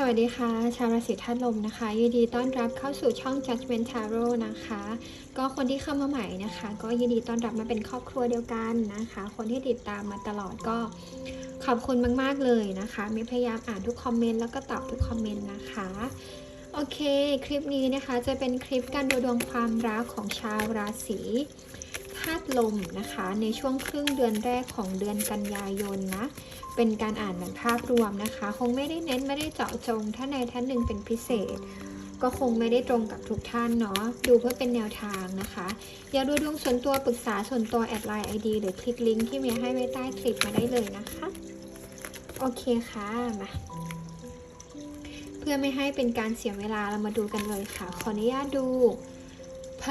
สวัสดีค่ะ ชาวราศีธาตุลมนะคะ ยินดีต้อนรับเข้าสู่ช่อง Judgment Tarot นะคะ ก็คนที่เข้ามาใหม่นะคะ ก็ยินดีต้อนรับมาเป็นครอบครัวเดียวกันนะคะ คนที่ติดตามมาตลอดก็ขอบคุณมาก ๆ เลยนะคะมีพยายามอ่านทุกคอมเมนต์แล้วก็ตอบทุกคอมเมนต์นะคะ โอเค คลิปนี้นะคะจะเป็นคลิปการดูดวงความรักของชาวราศี ธาตุลมนะคะ ในช่วงครึ่งเดือนแรกของเดือนกันยายนนะ เป็นการอ่านแบบภาพรวมนะคะ คงไม่ได้เน้นไม่ได้เจาะจงถ้าในท่านหนึ่งเป็นพิเศษ ก็คงไม่ได้ตรงกับทุกท่านเนาะดูเพื่อเป็นแนวทางนะคะ อย่าดูดวงส่วนตัวปรึกษาส่วนตัวแอดไลน์ไอดีหรือคลิกลิงก์ที่เมียให้ไว้ใต้คลิปมาได้เลยนะคะ โอเคค่ะมาเพื่อไม่ให้เป็นการเสียเวลาเรามาดูกันเลยค่ะ ขออนุญาตดู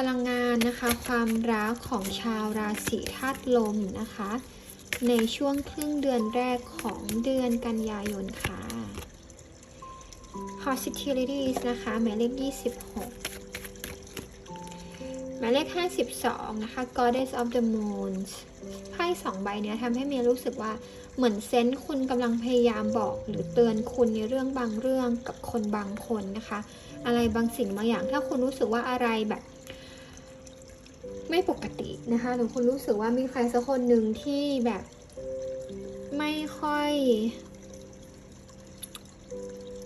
พลังงานนะคะ ความรักของชาวราศีธาตุลมนะคะ ในช่วงครึ่งเดือนแรกของเดือนกันยายนค่ะ Hostilities นะคะหมายเลข 26หมายเลข 52 นะคะ Goddess of the Moon ไพ่สองใบเนี้ยทำให้เมียรู้สึกว่าเหมือนเซนส์คุณกำลังพยายามบอก หรือเตือนคุณในเรื่องบางเรื่องกับคนบางคนนะคะ อะไรบางสิ่งบางอย่างถ้าคุณรู้สึกว่าอะไรแบบ ไม่ปกตินะคะหรือคุณรู้สึกว่ามีใครสักคนหนึ่งที่แบบไม่ค่อย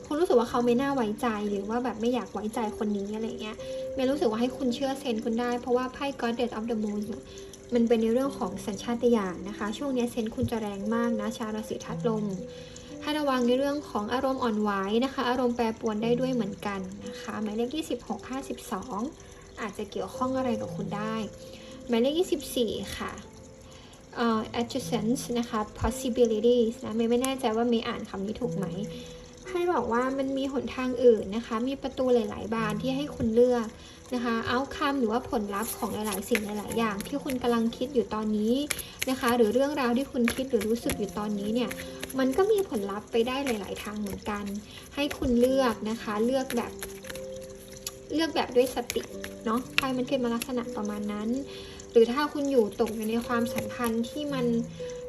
คุณรู้สึกว่าเขาไม่น่าไว้ใจหรือว่าแบบไม่อยากไว้ใจคนนี้อะไรเงี้ยเมย์รู้สึกว่าให้คุณเชื่อเซนคุณได้เพราะว่าไพ่ Goddess of the Moon มันเป็นในเรื่องของสัญชาตญาณนะคะ ช่วงนี้เซนคุณจะแรงมากนะ ชาวราศีธาตุลมให้ระวังในเรื่องของอารมณ์อ่อนไหวนะคะ อารมณ์แปรปรวนได้ด้วยเหมือนกันนะคะหมายเลข26 52 อาจจะเกี่ยวข้องอะไรกับคุณได้หมายเลข24 ค่ะเอ่อ adjacent นะคะ possibilities นะเมย์ไม่แน่ใจว่าเมย์อ่านคำนี้ถูกไหม ให้บอกว่ามันมีหนทางอื่นนะคะ มีประตูหลาย ๆ บานที่ให้คุณเลือกนะคะเอาคำหรือว่าผลลัพธ์ของหลาย ๆ สิ่งหลาย ๆ อย่าง ที่คุณกำลังคิดอยู่ตอนนี้นะคะ หรือเรื่องราวที่คุณคิดหรือรู้สึกอยู่ตอนนี้เนี่ย มันก็มีผลลัพธ์ไปได้หลาย ๆ ทางเหมือนกัน ให้คุณเลือกนะคะ เลือกแบบ เลือกแบบด้วยสติเนาะไพ่มันขึ้นมาลักษณะประมาณนั้น หรือถ้าคุณอยู่ตกอยู่ในความสัมพันธ์ที่มัน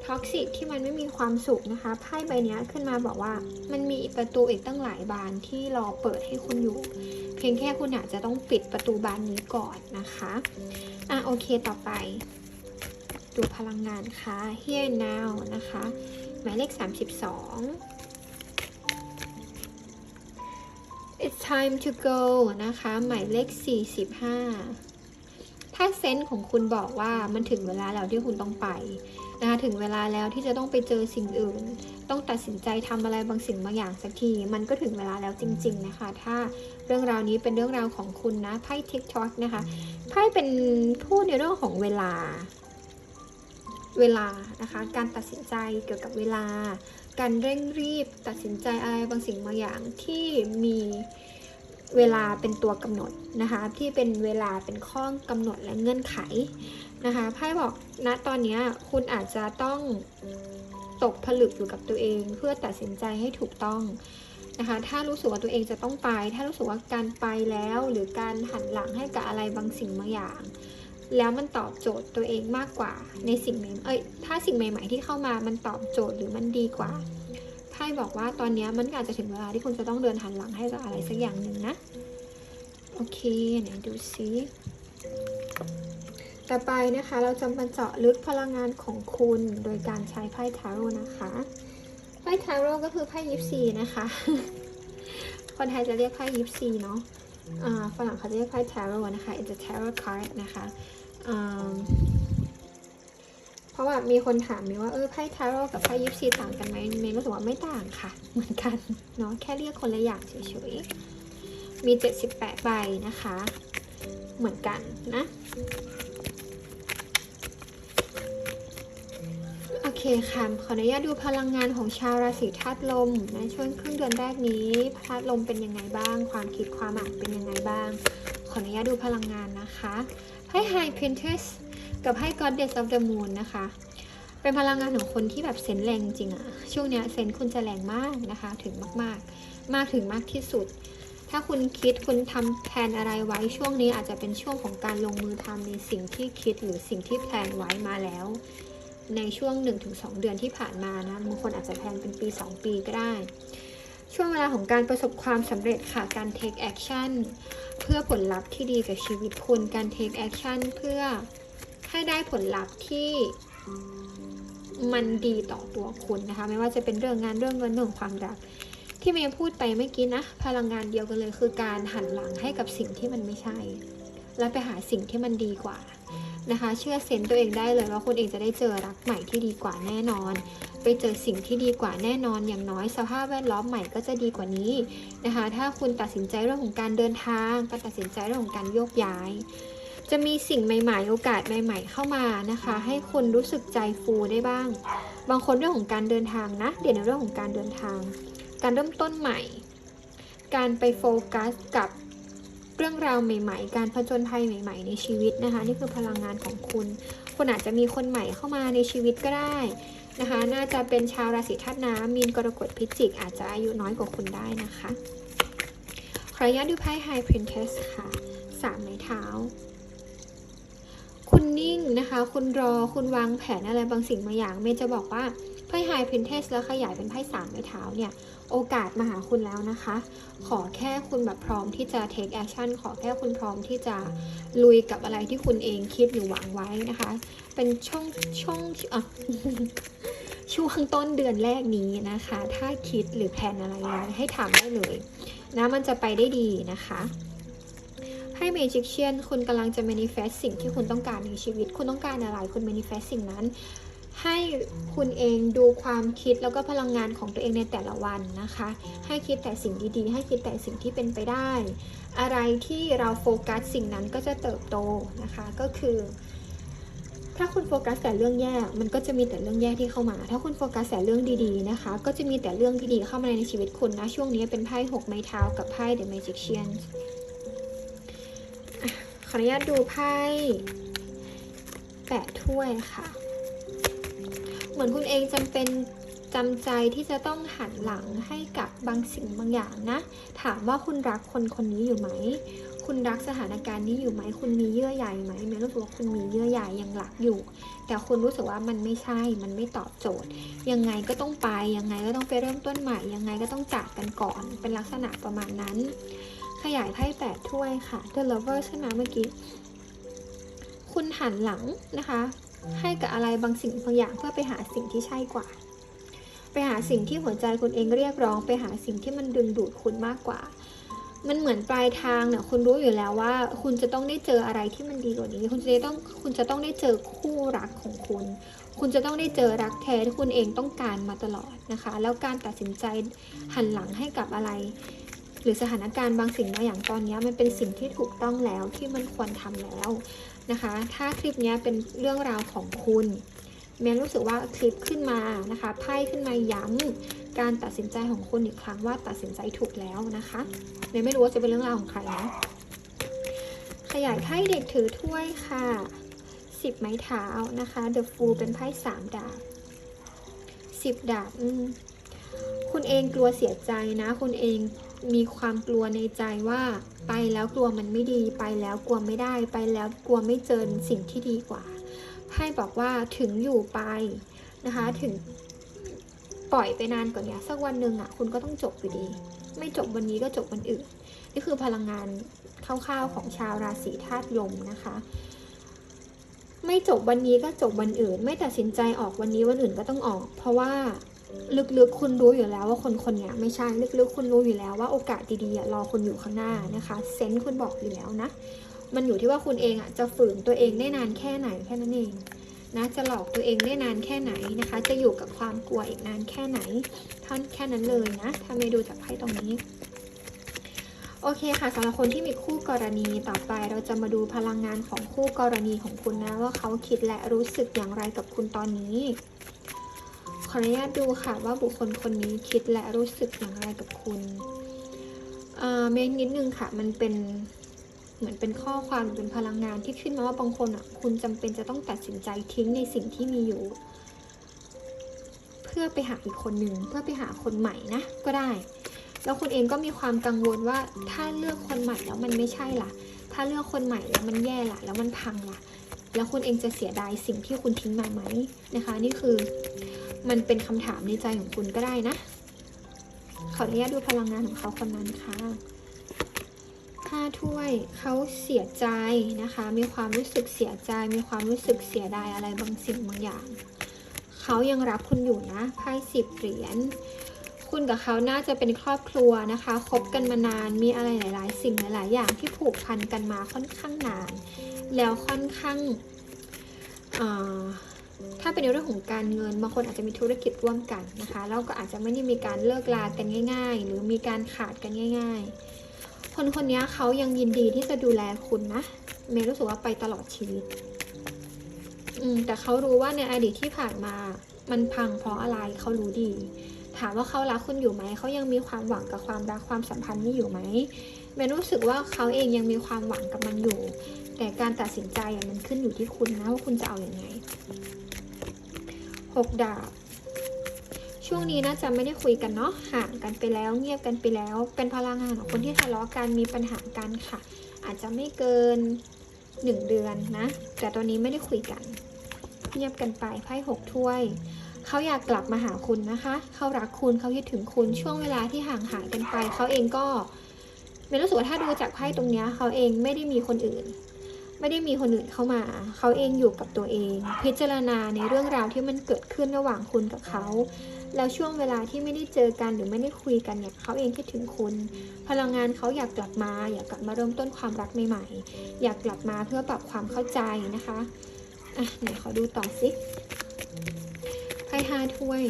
ท็อกซิกที่มันไม่มีความสุขนะคะไพ่ใบนี้ขึ้นมาบอกว่ามันมีประตูอีกตั้งหลายบานที่รอเปิดให้คุณอยู่ เพียงแค่คุณอาจจะต้องปิดประตูบานนี้ก่อนนะคะอะโอเคต่อไป ดูพลังงานค่ะ here now นะคะ หมายเลข 32 time to go นะคะ หมายเลข 45 ถ้าเซนส์ของคุณบอกว่ามันถึงเวลาแล้วที่คุณต้องไปนะคะถึงเวลาแล้วที่จะต้องไปเจอสิ่งอื่น ต้องตัดสินใจทำอะไรบางสิ่งบางอย่างสักที มันก็ถึงเวลาแล้วจริง ๆ นะคะ ถ้าเรื่องราวนี้เป็นเรื่องราวของคุณนะไพ่ TikTok นะคะไพ่เป็นพูดในเรื่องของเวลา เวลานะคะ การตัดสินใจเกี่ยวกับเวลา การเร่งรีบตัดสินใจอะไรบางสิ่งบางอย่างที่มี เวลาเป็นตัวกำหนดนะคะ ที่เป็นเวลาเป็นข้อกำหนดและเงื่อนไขนะคะไพ่บอกณตอนนี้คุณอาจจะต้องตกผลึกอยู่กับตัวเอง เพื่อตัดสินใจให้ถูกต้องนะคะถ้ารู้สึกว่าตัวเองจะต้องไป ถ้ารู้สึกว่าการไปแล้ว หรือการหันหลังให้กับอะไรบางสิ่งบางอย่าง แล้วมันตอบโจทย์ตัวเองมากกว่าในสิ่งใหม่เอ้ยถ้าสิ่งใหม่ ๆ ที่เข้ามามันตอบโจทย์หรือมันดีกว่า บอกว่าตอนนี้มันอาจจะถึงเวลาที่คุณจะต้องเดินหันหลังให้กับอะไรสักอย่างหนึ่งนะ โอเคไหนดูซิต่อไปนะคะเราจะมาเจาะลึกพลังงานของคุณโดยการใช้ไพ่ทาโร่นะคะไพ่ทาโร่ก็คือไพ่ยิปซีนะคะ คนไทยจะเรียกไพ่ยิปซีเนาะฝรั่งเขาจะเรียกไพ่ทาโร่นะคะ it's a tarot card นะคะ เพราะว่ามีคนถามมีว่าเออไพ่ทาโร่กับไพ่ยิปซีต่างกันไหมเมย์รู้สึกว่าไม่ต่างค่ะ เหมือนกันเนาะแค่เรียกคนละอย่างเฉยๆมี 78 ใบนะคะ เหมือนกันนะโอเคค่ะ ขออนุญาตดูพลังงานของชาวราศีธาตุลมในช่วงครึ่งเดือนแรกนี้ธาตุลมเป็นยังไงบ้าง ความคิดความอ่านเป็นยังไงบ้าง ขออนุญาตดูพลังงานนะคะไพ่ High Princess กับไพ่ Goddess of the Moon นะคะ เป็นพลังงานของคนที่แบบเซนแรงจริงอะช่วงเนี้ยเซนคุณจะแรงมากนะคะ ถึงมากๆ มากถึงมากที่สุด ถ้าคุณคิดคุณทำแผนอะไรไว้ช่วงนี้อาจจะเป็นช่วงของการลงมือทำในสิ่งที่คิดหรือสิ่งที่แพลนไว้มาแล้ว ในช่วง 1-2 เดือนที่ผ่านมานะบางคนอาจจะแพลนเป็นปี 2 ปีก็ได้ช่วงเวลาของการประสบความสำเร็จค่ะ การ take action เพื่อผลลัพธ์ที่ดีกับชีวิตคุณ การ take action เพื่อ ให้ได้ผลลัพธ์ที่มันดีต่อตัวคุณนะคะ ไม่ว่าจะเป็นเรื่องงานเรื่องเงินเรื่องความรัก ที่เมย์พูดไปเมื่อกี้นะ พลังงานเดียวกันเลยคือการหันหลังให้กับสิ่งที่มันไม่ใช่ แล้วไปหาสิ่งที่มันดีกว่านะคะ เชื่อเซนต์ตัวเองได้เลยว่าคุณเองจะได้เจอรักใหม่ที่ดีกว่าแน่นอน ไปเจอสิ่งที่ดีกว่าแน่นอน อย่างน้อยสภาพแวดล้อมใหม่ก็จะดีกว่านี้นะคะ ถ้าคุณตัดสินใจเรื่องของการเดินทางการตัดสินใจเรื่องของการโยกย้าย จะมีสิ่งใหม่ ๆ โอกาสใหม่ ๆ เข้ามานะคะ ให้คุณรู้สึกใจฟูได้บ้าง บางคนเรื่องของการเดินทางนะเดี๋ยวในเรื่องของการเดินทาง การเริ่มต้นใหม่ การไปโฟกัสกับเรื่องราวใหม่ ๆ การผจญภัยใหม่ ๆ ในชีวิตนะคะ นี่คือพลังงานของคุณ คุณอาจจะมีคนใหม่เข้ามาในชีวิตก็ได้นะคะ น่าจะเป็นชาวราศีธาตุน้ำมีนกรกฎพิจิก อาจจะอายุน้อยกว่าคุณได้นะคะขออนุญาตดูไพ่ High Princess ค่ะสามไม้เท้าคุณ นิ่งนะคะ คุณรอคุณวางแผนอะไรบางสิ่งบางอย่างเมย์จะบอกว่าไพ่ High Princess แล้วขยายเป็นไพ่สามไม้เท้าเนี่ย โอกาสมาหาคุณแล้วนะคะ ขอแค่คุณแบบพร้อมที่จะ take action ขอแค่คุณพร้อมที่จะลุยกับอะไรที่คุณเองคิดหรือหวังไว้นะคะ เป็นช่องช่องอะช่วงต้นเดือนแรกนี้นะคะ ถ้าคิดหรือแผนอะไรไว้ให้ทำได้เลยนะมันจะไปได้ดีนะคะ ให้ Magician คุณกำลังจะ manifest สิ่งที่คุณต้องการในชีวิต คุณต้องการอะไร คุณ manifest สิ่งนั้น ให้คุณเองดูความคิดแล้วก็พลังงานของตัวเองในแต่ละวันนะคะ ให้คิดแต่สิ่งดีๆ ให้คิดแต่สิ่งที่เป็นไปได้ อะไรที่เราโฟกัสสิ่งนั้นก็จะเติบโตนะคะ ก็คือถ้าคุณโฟกัสแต่เรื่องแย่มันก็จะมีแต่เรื่องแย่ที่เข้ามา ถ้าคุณโฟกัสแต่เรื่องดีๆนะคะ ก็จะมีแต่เรื่องดีๆเข้ามาในชีวิตคุณนะ ช่วงนี้เป็นไพ่หกไม้เท้ากับไพ่ The Magician อะข ออนุญาตดูไพ่แปดถ้วยค่ะ เหมือนคุณเองจำเป็นจำใจที่จะต้องหันหลังให้กับบางสิ่งบางอย่างนะ ถามว่าคุณรักคนคนนี้อยู่ไหม คุณรักสถานการณ์นี้อยู่ไหม คุณมีเยื่อใยไหมเมย์รู้สึกว่าคุณมีเยื่อใยยังรักอยู่ แต่คุณรู้สึกว่ามันไม่ใช่ มันไม่ตอบโจทย์ ยังไงก็ต้องไป ยังไงก็ต้องไปเริ่มต้นใหม่ ยังไงก็ต้องจากกันก่อน เป็นลักษณะประมาณนั้น ขยายไพ่แปดถ้วยค่ะ The Lover ใช่ไหมเมื่อกี้ คุณหันหลังนะคะ ให้กับอะไรบางสิ่งบางอย่างเพื่อไปหาสิ่งที่ใช่กว่า ไปหาสิ่งที่หัวใจคุณเองเรียกร้อง ไปหาสิ่งที่มันดึงดูดคุณมากกว่า มันเหมือนปลายทางเนี่ยคุณรู้อยู่แล้วว่า คุณจะต้องได้เจออะไรที่มันดีกว่านี้ คุณจะต้องคุณจะต้องได้เจอคู่รักของคุณ คุณจะต้องได้เจอรักแท้ที่คุณเองต้องการมาตลอดนะคะ แล้วการตัดสินใจหันหลังให้กับอะไร หรือสถานการณ์บางสิ่งบางอย่างตอนนี้มันเป็นสิ่งที่ถูกต้องแล้วที่มันควรทำแล้วนะคะ ถ้าคลิปนี้เป็นเรื่องราวของคุณเมย์รู้สึกว่าคลิปขึ้นมานะคะไพ่ขึ้นมาย้ำการตัดสินใจของคุณอีกครั้งว่าตัดสินใจถูกแล้วนะคะเมย์ไม่รู้ว่าจะเป็นเรื่องราวของใครนะขยายไพ่เด็กถือถ้วยค่ะสิบไม้เท้านะคะ The Fool เป็นไพ่สามดาบสิบดาบคุณเองกลัวเสียใจนะ คุณเอง มีความกลัวในใจว่าไปแล้วกลัวมันไม่ดี ไปแล้วกลัวไม่ได้ ไปแล้วกลัวไม่เจอสิ่งที่ดีกว่าไพ่บอกว่าถึงอยู่ไปนะคะถึงปล่อยไปนานกว่านี้สักวันหนึ่งอะคุณก็ต้องจบอยู่ดี ไม่จบวันนี้ก็จบวันอื่น นี่คือพลังงานคร่าวๆของชาวราศีธาตุลมนะคะ ไม่จบวันนี้ก็จบวันอื่น ไม่ตัดสินใจออกวันนี้วันอื่นก็ต้องออก เพราะว่า ลึกๆ คุณรู้อยู่แล้วว่าคนคนนี้ไม่ใช่ลึกๆ คุณรู้อยู่แล้วว่าโอกาสดีๆรอคุณอยู่ข้างหน้านะคะเซนส์คุณบอกอยู่แล้วนะ มันอยู่ที่ว่าคุณเองอะจะฝืนตัวเองได้นานแค่ไหนแค่นั้นเองนะจะหลอกตัวเองได้นานแค่ไหนนะคะ จะอยู่กับความกลัวอีกนานแค่ไหนท่านแค่นั้นเลยนะ ถ้าไม่ดูจากไพ่ตรงนี้ โอเคค่ะสำหรับคนที่มีคู่กรณีต่อไปเราจะมาดูพลังงานของคู่กรณีของคุณนะ ว่าเขาคิดและรู้สึกอย่างไรกับคุณตอนนี้ ออนุญาตดูค่ะว่าบุคคลคนนี้คิดและรู้สึกอย่างไรกับคุณเอ่อเมนนิดนึงค่ะ มันเป็นเหมือนเป็นข้อความเป็นพลังงานที่ขึ้นมาว่าบางคนอะ คุณจำเป็นจะต้องตัดสินใจทิ้งในสิ่งที่มีอยู่ เพื่อไปหาอีกคนหนึ่งเพื่อไปหาคนใหม่นะก็ได้ แล้วคุณเองก็มีความกังวลว่าถ้าเลือกคนใหม่แล้วมันไม่ใช่ล่ะ ถ้าเลือกคนใหม่แล้วมันแย่ล่ะ แล้วมันพังล่ะ แล้วคุณเองจะเสียดายสิ่งที่คุณทิ้งมาไหมนะคะ นี่คือ มันเป็นคำถามในใจของคุณก็ได้นะ ขออนุญาตดูพลังงานของเขาคนนั้นค่ะห้าถ้วยเขาเสียใจนะคะ มีความรู้สึกเสียใจ มีความรู้สึกเสียดายอะไรบางสิ่งบางอย่าง เขายังรักคุณอยู่นะไพ่สิบเหรียญคุณกับเขาน่าจะเป็นครอบครัวนะคะคบกันมานานมีอะไรหลาย ๆ สิ่งหลาย ๆ อย่างที่ผูกพันกันมาค่อนข้างนาน แล้วค่อนข้างอ่า ถ้าเป็นในเรื่องของการเงินบางคนอาจจะมีธุรกิจร่วมกันนะคะแล้วก็อาจจะไม่ได้มีการเลิกลากันง่าย ๆ หรือมีการขาดกันง่าย ๆ คนคนนี้เขายังยินดีที่จะดูแลคุณนะเมย์รู้สึกว่าไปตลอดชีวิต อืมแต่เขารู้ว่าในอดีตที่ผ่านมามันพังเพราะอะไรเขารู้ดี ถามว่าเขารักคุณอยู่ไหมเขายังมีความหวังกับความรักความสัมพันธ์นี้อยู่ไหมเมย์รู้สึกว่าเขาเองยังมีความหวังกับมันอยู่ แต่การตัดสินใจมันขึ้นอยู่ที่คุณนะว่าคุณจะเอาอยัางไง หกดาบ ช่วงนี้น่าจะไม่ได้คุยกันเนาะ ห่างกันไปแล้ว เงียบกันไปแล้ว เป็นพลังงานของคนที่ทะเลาะกัน มีปัญหากันค่ะ อาจจะไม่เกินหนึ่งเดือนนะ แต่ตอนนี้ไม่ได้คุยกัน เงียบกันไป ไพ่หกถ้วยเขาอยากกลับมาหาคุณนะคะ เขารักคุณเขาคิดถึงคุณ ช่วงเวลาที่ห่างหายกันไป เขาเองก็ไม่รู้สึกว่าถ้าดูจากไพ่ตรงนี้เขาเองไม่ได้มีคนอื่น ไม่ได้มีคนอื่นเข้ามา เขาเองอยู่กับตัวเอง พิจารณาในเรื่องราวที่มันเกิดขึ้นระหว่างคุณกับเขา แล้วช่วงเวลาที่ไม่ได้เจอกันหรือไม่ได้คุยกันเนี่ยเขาเองคิดถึงคุณ พลังงานเขาอยากกลับมา อยากกลับมาเริ่มต้นความรักใหม่ๆ อยากกลับมาเพื่อปรับความเข้าใจนะคะอะไหนขอดูต่อสิไพ่ห้าถ้วย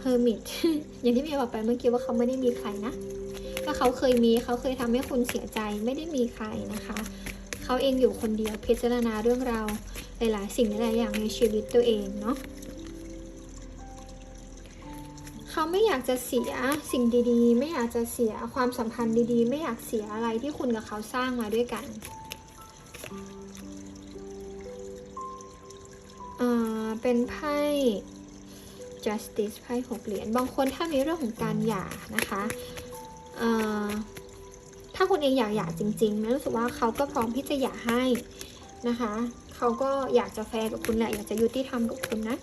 เฮอร์มิตอย่างที่เมย์บอกไปเมื่อกี้ว่าเขาไม่ได้มีใครนะ ถ้าเขาเคยมีเขาเคยทำให้คุณเสียใจไม่ได้มีใครนะคะ เขาเองอยู่คนเดียวพิจารณาเรื่องราวหลายๆ สิ่งหลายๆอย่างในชีวิตตัวเองเนาะเขาไม่อยากจะเสียสิ่งดีๆ ไม่อยากจะเสียความสัมพันธ์ดีๆ ไม่อยากเสียอะไรที่คุณกับเขาสร้างมาด้วยกันเป็นไพ่ justice ไพ่หกเหรียญ บางคนถ้ามีเรื่องของการหย่านะคะ ถ้าคุณเองอยากหย่าจริงๆนะรู้สึกว่าเขาก็พร้อมที่จะหย่าให้นะคะ เขาก็อยากจะแฟร์กับคุณแหละอยากจะยุติธรรมกับคุณนะ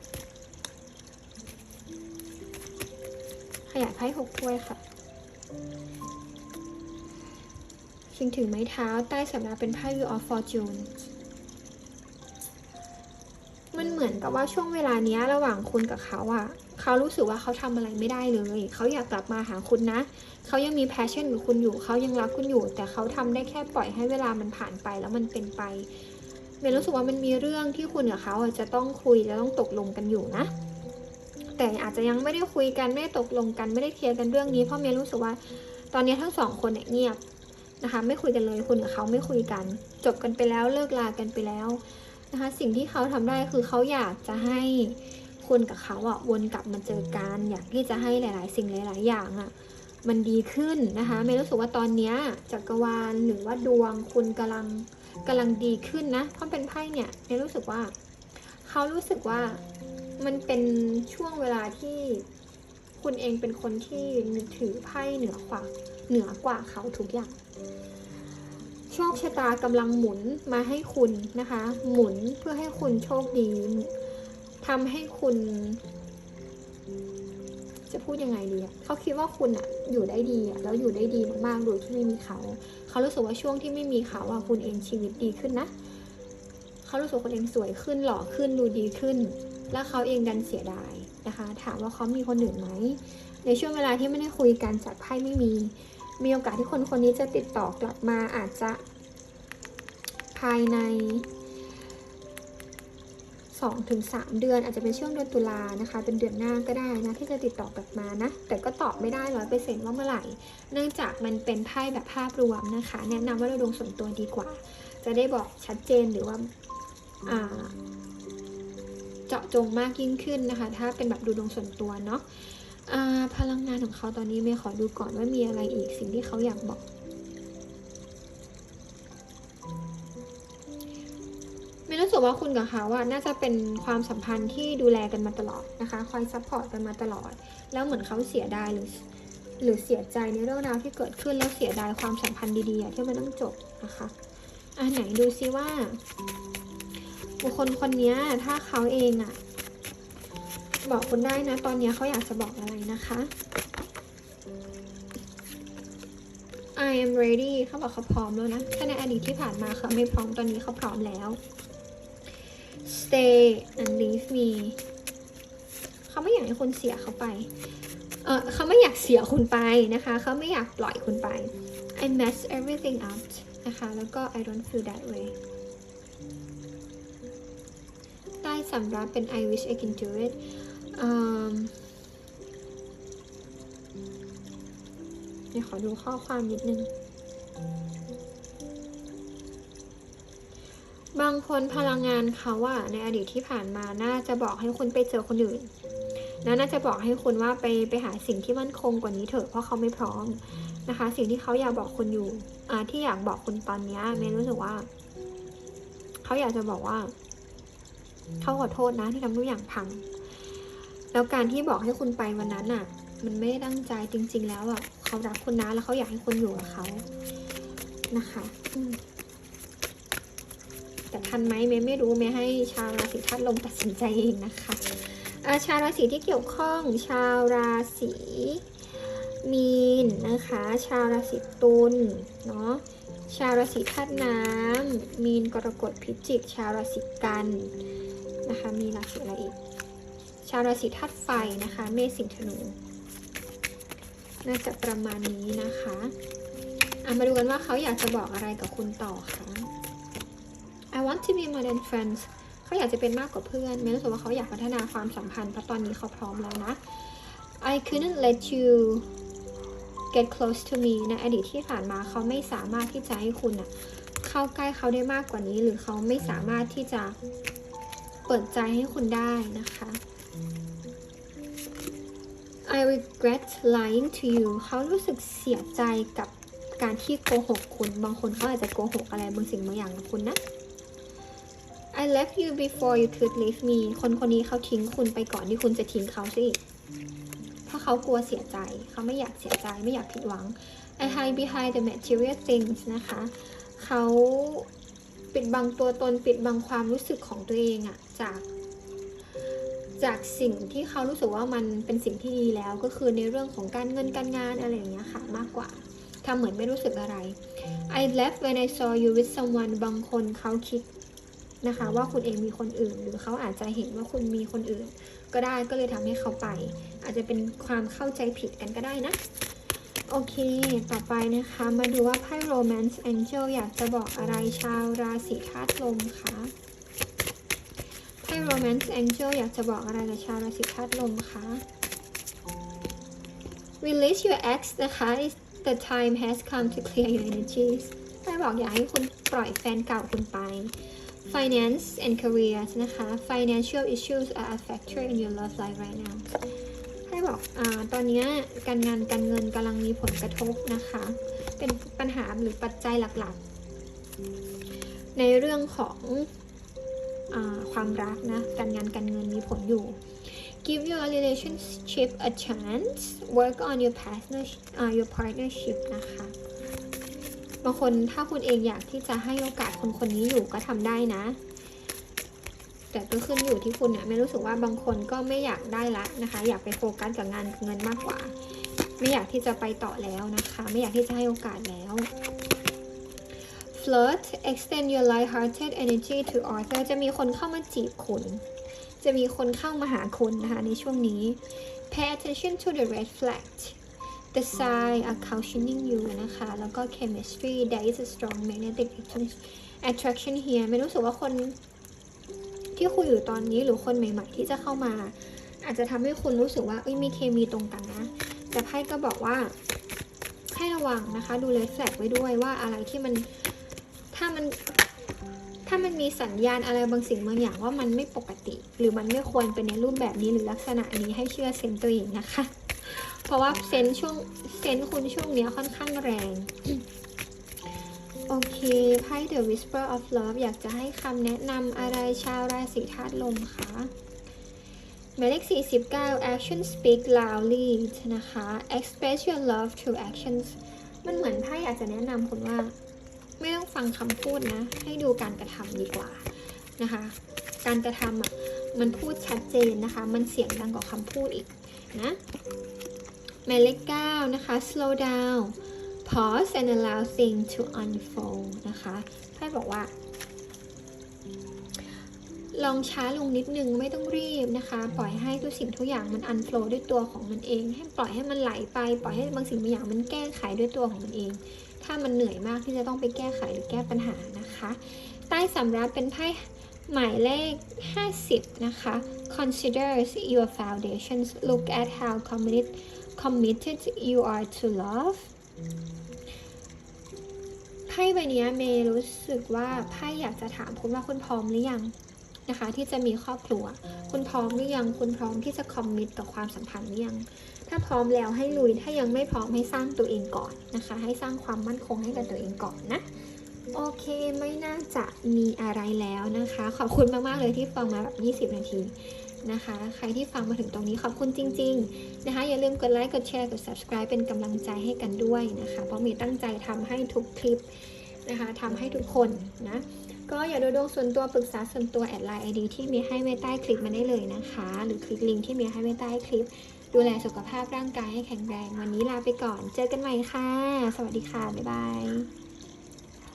ขยายไพ่หกถ้วยค่ะชิงถือไม้เท้าใต้สำนักเป็นไพ่ Wheel of Fortune มันเหมือนกับว่าช่วงเวลานี้ระหว่างคุณกับเขาอะเขารู้สึกว่าเขาทำอะไรไม่ได้เลย เขาอยากกลับมาหาคุณนะ เขายังมีแพชชั่นกับคุณอยู่ เขายังรักคุณอยู่ แต่เขาทำได้แค่ปล่อยให้เวลามันผ่านไปแล้วมันเป็นไปเมย์รู้สึกว่ามันมีเรื่องที่คุณกับเขาจะต้องคุยจะต้องตกลงกันอยู่นะ แต่อาจจะยังไม่ได้คุยกันไม่ได้ตกลงกันไม่ได้เคลียร์กันเรื่องนี้เพราะเมย์รู้สึกว่า ตอนนี้ทั้งสองคนเนี่ยเงียบนะคะ ไม่คุยกันเลยคุณกับเขาไม่คุยกัน จบกันไปแล้วเลิกลากันไปแล้ว นะคะสิ่งที่เขาทำได้คือเขาอยากจะให้คุณกับเขาอะวนกลับมาเจอกันอยากที่จะให้หลาย ๆ สิ่งหลาย ๆ อย่างอะมันดีขึ้นนะคะเมย์รู้สึกว่าตอนนี้จักรวาลหรือว่าดวงคุณกำลังกำลังดีขึ้นนะเพราะเป็นไพ่เนี่ยเนยรู้สึกว่าเขารู้สึกว่ามันเป็นช่วงเวลาที่คุณเองเป็นคนที่ถือไพ่เหนือกว่าเหนือกว่าเขาทุกอย่าง โชคชะตากำลังหมุนมาให้คุณนะคะ หมุนเพื่อให้คุณโชคดีทำให้คุณ จะพูดยังไงดีเขาคิดว่าคุณอะอยู่ได้ดีอะแล้วอยู่ได้ดีมากๆโดยที่ไม่มีเขา เขารู้สึกว่าช่วงที่ไม่มีเขาอะคุณเองชีวิตดีขึ้นนะเขารู้สึกคนเองสวยขึ้นหล่อขึ้นดูดีขึ้น แล้วเขาเองดันเสียดายนะคะ ถามว่าเขามีคนอื่นไหมในช่วงเวลาที่ไม่ได้คุยกันจัดไพ่ไม่มี มีโอกาสที่คนคนนี้จะติดต่อกลับมาอาจจะภายใน 2-3ถึงเดือนอาจจะเป็นช่วงเดือนตุลานะคะ เป็นเดือนหน้าก็ได้นะที่จะติดต่อกลับมานะ แต่ก็ตอบไม่ได้ร้อยเปอร์เซ็นต์ว่าเมื่อไหร่ เนื่องจากมันเป็นไพ่แบบภาพรวมนะคะ แนะนำว่าเราดวงส่วนตัวดีกว่า จะได้บอกชัดเจนหรือว่าอ่าเจาะจงมากยิ่งขึ้นนะคะ ถ้าเป็นแบบดูดวงส่วนตัวเนาะ พลังงานของเขาตอนนี้เมย์ขอดูก่อนว่ามีอะไรอีกสิ่งที่เขาอยากบอก ไม่รู้สึกว่าคุณกับเขาอะน่าจะเป็นความสัมพันธ์ที่ดูแลกันมาตลอดนะคะคอยซัพพอร์ตกันมาตลอด แล้วเหมือนเขาเสียดายหรือหรือเสียใจในเรื่องราวที่เกิดขึ้นแล้วเสียดายความสัมพันธ์ดีๆที่มันต้องจบนะคะอะไหนดูซิว่าบุคคลคนนี้ถ้าเขาเองอะ บอกคุณได้นะ ตอนนี้เขาอยากจะบอกอะไรนะคะ I am ready เขาบอกเขาพร้อมแล้วนะถ้าในอดีตที่ผ่านมาเขาไม่พร้อมตอนนี้เขาพร้อมแล้ว stay and leave me เขาไม่อยากให้คุณเสียเขาไปเออเขาไม่อยากเสียคุณไปนะคะ เขาไม่อยากปล่อยคุณไป I mess everything up นะคะ แล้วก็ I don't feel that way ใต้สำรับเป็น I wish I can do it เดี๋ยวขอดูข้อความนิดนึง บางคนพลังงานเขาอะในอดีตที่ผ่านมาน่าจะบอกให้คุณไปเจอคนอื่นนะน่าจะบอกให้คุณว่าไปไปหาสิ่งที่มั่นคงกว่านี้เถอะเพราะเขาไม่พร้อมนะคะ สิ่งที่เขาอยากบอกคุณอยู่อ่าที่อยากบอกคุณตอนนี้เมย์รู้สึกว่า เขาอยากจะบอกว่า เขาขอโทษนะที่ทำทุกอย่างพัง แล้วการที่บอกให้คุณไปวันนั้นอะ มันไม่ได้ตั้งใจจริง ๆ แล้วอะเขารักคุณนะแล้วเขาอยากให้คุณอยู่กับเขานะคะแต่ทันไหมเมย์ไม่รู้เมย์ให้ชาวราศีธาตุลมตัดสินใจเองนะคะอาชาวราศีที่เกี่ยวข้อง ชาวราศีมีนนะคะ ชาวราศีตุลเนาะชาวราศีธาตุน้ำมีนกรกฎพิจิก ชาวราศีกันนะคะ มีราศีอะไรอีก ชาวราศีธาตุไฟนะคะ เมษสิงห์ธนู น่าจะประมาณนี้นะคะอะมาดูกันว่าเขาอยากจะบอกอะไรกับคุณต่อคะ I want to be more than friends เขาอยากจะเป็นมากกว่าเพื่อนเมย์รู้สึกว่าเขาอยากพัฒนาความสัมพันธ์เพราะตอนนี้เขาพร้อมแล้วนะ I couldn't let you get close to me ในอดีตที่ผ่านมาเขาไม่สามารถที่จะให้คุณอะเข้าใกล้เขาได้มากกว่านี้ หรือเขาไม่สามารถที่จะเปิดใจให้คุณได้นะคะ I regret lying to you เขารู้สึกเสียใจกับการที่โกหกคุณ บางคนเขาอาจจะโกหกอะไรบางสิ่งบางอย่างกับคุณนะ I left you before you could leave me คนคนนี้เขาทิ้งคุณไปก่อนที่คุณจะทิ้งเขาสิเพราะเขากลัวเสียใจ เขาไม่อยากเสียใจไม่อยากผิดหวัง I hide behind the material things นะคะ เขาปิดบังตัวตนปิดบังความรู้สึกของตัวเองอะจาก จากสิ่งที่เขารู้สึกว่ามันเป็นสิ่งที่ดีแล้ว ก็คือในเรื่องของการเงินการงานอะไรอย่างเงี้ยค่ะมากกว่าทำเหมือนไม่รู้สึกอะไร I left when I saw you with someone บางคนเขาคิดนะคะว่าคุณเองมีคนอื่น หรือเขาอาจจะเห็นว่าคุณมีคนอื่น ก็ได้ก็เลยทำให้เขาไป อาจจะเป็นความเข้าใจผิดกันก็ได้นะ โอเค ต่อไปนะคะ มาดูว่าไพ่ Romance Angel อยากจะบอกอะไรชาวราศีธาตุลมคะ ไพ่ Romance Angel อยากจะบอกอะไรกับชาวราศีธาตุลมคะ Release your ex นะคะ The time has come to clear your energies ไพ่บอกอยากให้คุณปล่อยแฟนเก่าคุณไป Finance and careers นะคะ Financial issues are a factor in your love life right now ให้บอกอตอนนี้การงานการเงินกำลังมีผลกระทบนะคะ เป็นปัญหาหรือปัจจัยหลักๆ ในเรื่องของ ความรักนะ การงานการเงินมีผลอยู่ Give your relationship a chance work on your partner uh, your partnership นะคะบางคนถ้าคุณเองอยากที่จะให้โอกาสคนคนนี้อยู่ก็ทำได้นะ แต่ก็ขึ้นอยู่ที่คุณเนี่ยไม่รู้สึกว่าบางคนก็ไม่อยากได้ละนะคะ อยากไปโฟกัสกับงานเงินมากกว่า ไม่อยากที่จะไปต่อแล้วนะคะ ไม่อยากที่จะให้โอกาสแล้ว flirt extend your light-hearted energy to author จะมีคนเข้ามาจีบคุณ จะมีคนเข้ามาหาคุณนะคะในช่วงนี้ pay attention to the red flag the sign are cautioning you นะคะ แล้วก็ chemistry there is a strong magnetic attraction here ไม่รู้สึกว่าคนที่คุยอยู่ตอนนี้หรือคนใหม่ ๆ ที่จะเข้ามา อาจจะทำให้คุณรู้สึกว่าเอ้ยมีเคมีตรงกันนะ แต่ไพ่ก็บอกว่าให้ระวังนะคะ ดูเลสแฟลกไว้ด้วยว่าอะไรที่มัน มัน ถ้ามันมีสัญญาณอะไรบางสิ่งบางอย่างว่ามันไม่ปกติ หรือมันไม่ควรเป็นในรูปแบบนี้หรือลักษณะนี้ให้เชื่อเซนส์ตัวเองนะคะ เพราะว่าเซนส์ช่วงเซนส์คุณช่วงเนี้ยค่อนข้างแรงโอเคไพ่ The Whisper of Love อยากจะให้คำแนะนำอะไรชาวราศีธาตุลมคะหมายเลข49 Action Speak Loudly นะคะ Express your love through actions มันเหมือนไพ่อยากจะแนะนำคุณว่า ไม่ต้องฟังคำพูดนะ ให้ดูการกระทำดีกว่านะคะ การกระทำอะมันพูดชัดเจนนะคะ มันเสียงดังกว่าคำพูดอีกนะหมายเลข9นะคะ slow down pause and allow things to unfold นะคะไพ่บอกว่า ลองช้าลงนิดนึงไม่ต้องรีบนะคะ ปล่อยให้ทุกสิ่งทุกอย่างมันอันโฟลด้วยตัวของมันเอง ให้ปล่อยให้มันไหลไป ปล่อยให้บางสิ่งบางอย่างมันแก้ไขด้วยตัวของมันเอง ถ้ามันเหนื่อยมากที่จะต้องไปแก้ไขหรือแก้ปัญหานะคะ ใต้สำรับเป็นไพ่หมายเลข 50 นะคะ consider your foundations look at how committed committed you are to love ไพ่ใบนี้เมย์รู้สึกว่าไพ่อยากจะถามคุณว่าคุณพร้อมหรือยัง นะคะ ที่จะมีครอบครัว คุณพร้อมหรือยังคุณพร้อมที่จะคอมมิตกับความสัมพันธ์หรือยัง ถ้าพร้อมแล้วให้ลุยถ้ายังไม่พร้อมให้สร้างตัวเองก่อนนะคะ ให้สร้างความมั่นคงให้กับตัวเองก่อนนะโอเคไม่น่าจะมีอะไรแล้วนะคะ ขอบคุณมาก ๆ เลยที่ฟังมาแบบ 20 นาทีนะคะ ใครที่ฟังมาถึงตรงนี้ขอบคุณจริง ๆ นะคะ อย่าลืมกดไลค์กดแชร์กด subscribe เป็นกำลังใจให้กันด้วยนะคะ เพราะมีตั้งใจทำให้ทุกคลิปนะคะทำให้ทุกคนนะ ก็อย่าดูดวงส่วนตัวปรึกษาส่วนตัวแอดไลน์ไอดีที่มีให้ไว้ใต้คลิปมาได้เลยนะคะ หรือคลิกลิงก์ที่มีให้ไว้ใต้คลิป ดูแลสุขภาพร่างกายให้แข็งแรง วันนี้ลาไปก่อน เจอกันใหม่ค่ะ สวัสดีค่ะ บ๊ายบาย